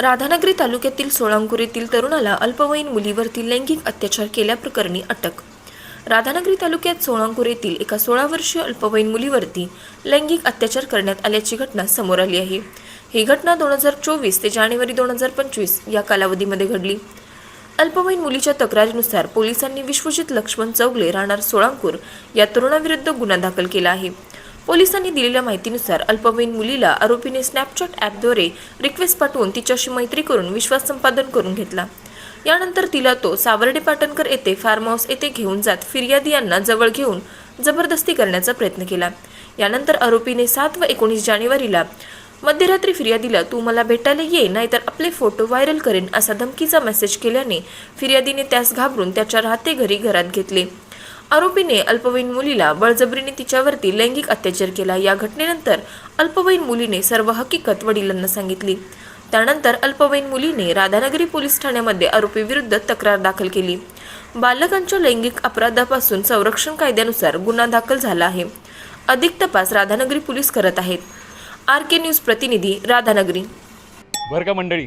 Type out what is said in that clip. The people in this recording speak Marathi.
राधानगरी तालुक्यातील सोळांकूर येथील तरुणाला अल्पवयीन मुलीवरती लैंगिक अत्याचार केल्याप्रकरणी अटक. राधानगरी तालुक्यात सोळांकूर येथील एका सोळा वर्षीय अल्पवयीन मुलीवरती लैंगिक अत्याचार करण्यात आल्याची घटना समोर आली आहे. ही घटना दोन हजार चोवीस ते जानेवारी दोन हजार पंचवीस या कालावधीमध्ये घडली. अल्पवयीन मुलीच्या तक्रारीनुसार पोलिसांनी विश्वजित लक्ष्मण चौगले राहणार सोळांकूर या तरुणाविरुद्ध गुन्हा दाखल केला आहे. पोलिसांनी दिलेल्या माहितीनुसार अल्पवयीन मुलीला आरोपीने स्नॅपचॅट ॲपद्वारे रिक्वेस्ट पाठवून तिच्याशी मैत्री करून विश्वास संपादन करून घेतला. यानंतर तिला तो सावर्डे पाटणकर येथे फार्म हाऊस येथे घेऊन जात फिर्यादी यांना जवळ घेऊन जबरदस्ती करण्याचा प्रयत्न केला. यानंतर आरोपीने सात व एकोणीस जानेवारीला मध्यरात्री फिर्यादीला तू मला भेटायला ये नाहीतर आपले फोटो व्हायरल करेन असा धमकीचा मेसेज केल्याने फिर्यादीने त्यास घाबरून त्याच्या राहते घरी घरात घेतले. आरोपीने अल्पवयीन मुलीला बळजबरीने तिच्यावरती लैंगिक अत्याचार केला. या घटनेनंतर अल्पवयीन मुलीने सर्व हकीकत वडिलांना सांगितली. त्यानंतर अल्पवयीन मुलीने राधानगरी पोलीस ठाण्यामध्ये आरोपीविरुद्ध तक्रार दाखल केली. बालकांच्या लैंगिक अपराधापासून संरक्षण कायद्यानुसार गुन्हा दाखल झाला आहे. अधिक तपास राधानगरी पोलीस करत आहेत. आर के न्यूज प्रतिनिधी राधानगरी. बरं का मंडळी